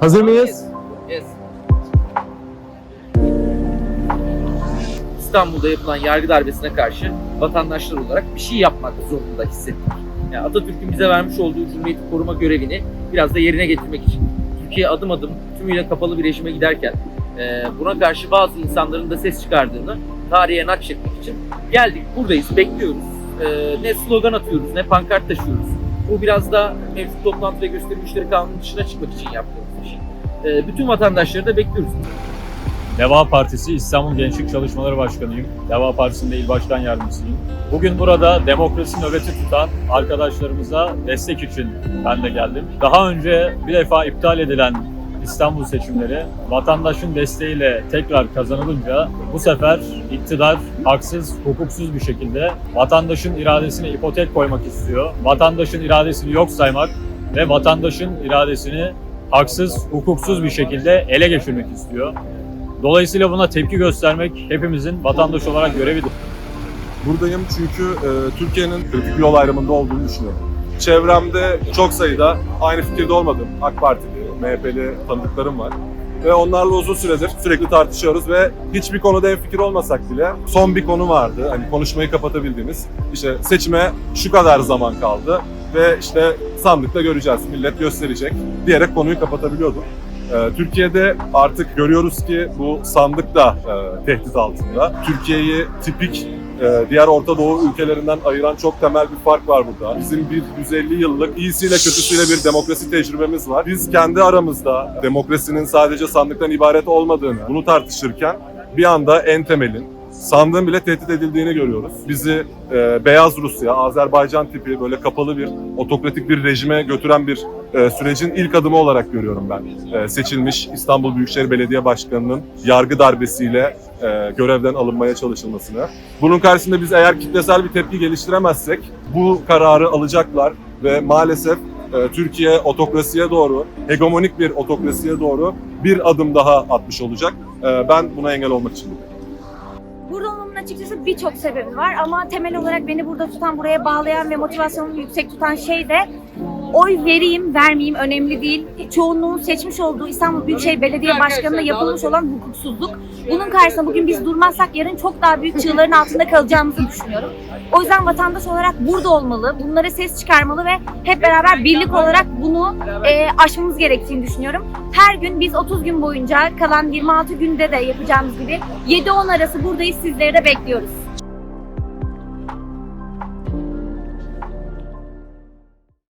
Hazır mıyız? Yes. İstanbul'da yapılan yargı darbesine karşı vatandaşlar olarak bir şey yapmak zorunda hissettik. Yani Atatürk'ün bize vermiş olduğu cumhuriyeti koruma görevini biraz da yerine getirmek için. Türkiye adım adım tümüyle kapalı bir rejime giderken e, buna karşı bazı insanların da ses çıkardığını tarihe nakşetmek için geldik buradayız bekliyoruz. E, ne slogan atıyoruz ne pankart taşıyoruz. Bu biraz da mevcut toplantı ve gösteri müşteri kanunu dışına çıkmak için yaptığımız bir şey. E, bütün vatandaşları da bekliyoruz. Deva Partisi İstanbul Gençlik Çalışmaları Başkanıyım. Deva Partisi'nde il başkan yardımcısıyım. Bugün burada demokrasi nöbeti tutan arkadaşlarımıza destek için ben de geldim. Daha önce bir defa iptal edilen İstanbul seçimleri vatandaşın desteğiyle tekrar kazanılınca bu sefer iktidar haksız, hukuksuz bir şekilde vatandaşın iradesine ipotek koymak istiyor. Vatandaşın iradesini yok saymak ve vatandaşın iradesini haksız, hukuksuz bir şekilde ele geçirmek istiyor. Dolayısıyla buna tepki göstermek hepimizin vatandaş olarak görevidir. Buradayım çünkü e, Türkiye'nin kritik yol ayrımında olduğunu düşünüyorum. Çevremde çok sayıda aynı fikirde olmadığım AK Partili, MHP'li tanıdıklarım var. Ve onlarla uzun süredir sürekli tartışıyoruz ve hiçbir konuda en fikir olmasak bile son bir konu vardı. Hani konuşmayı kapatabildiğimiz. İşte seçime şu kadar zaman kaldı ve işte sandıkta göreceğiz, millet gösterecek diyerek konuyu kapatabiliyorduk. Ee, Türkiye'de artık görüyoruz ki bu sandık da e, tehdit altında. Türkiye'yi tipik e, diğer Orta Doğu ülkelerinden ayıran çok temel bir fark var burada. Bizim bir 150 yıllık iyisiyle kötüsüyle bir demokrasi tecrübemiz var. Biz kendi aramızda demokrasinin sadece sandıktan ibaret olmadığını bunu tartışırken bir anda en temelin sandığın bile tehdit edildiğini görüyoruz. Bizi e, Beyaz Rusya, Azerbaycan tipi böyle kapalı bir otokratik bir rejime götüren bir e, sürecin ilk adımı olarak görüyorum ben. E, seçilmiş İstanbul Büyükşehir Belediye Başkanı'nın yargı darbesiyle e, görevden alınmaya çalışılmasını. Bunun karşısında biz eğer kitlesel bir tepki geliştiremezsek bu kararı alacaklar ve maalesef e, Türkiye otokrasiye doğru, hegemonik bir otokrasiye doğru bir adım daha atmış olacak. E, ben buna engel olmak için buradayım. Burada olmamın açıkçası birçok sebebi var ama temel olarak beni burada tutan, buraya bağlayan ve motivasyonumu yüksek tutan şey de oy vereyim, vermeyeyim önemli değil. Çoğunluğun seçmiş olduğu İstanbul Büyükşehir Belediye Başkanı'na yapılmış olan hukuksuzluk. Bunun karşısında bugün biz durmazsak yarın çok daha büyük çığların altında kalacağımızı düşünüyorum. O yüzden vatandaş olarak burada olmalı, bunlara ses çıkarmalı ve hep beraber birlik olarak bunu e, aşmamız gerektiğini düşünüyorum. Her gün biz 30 gün boyunca kalan 26 günde de yapacağımız gibi 7-10 arası buradayız sizleri de bekliyoruz.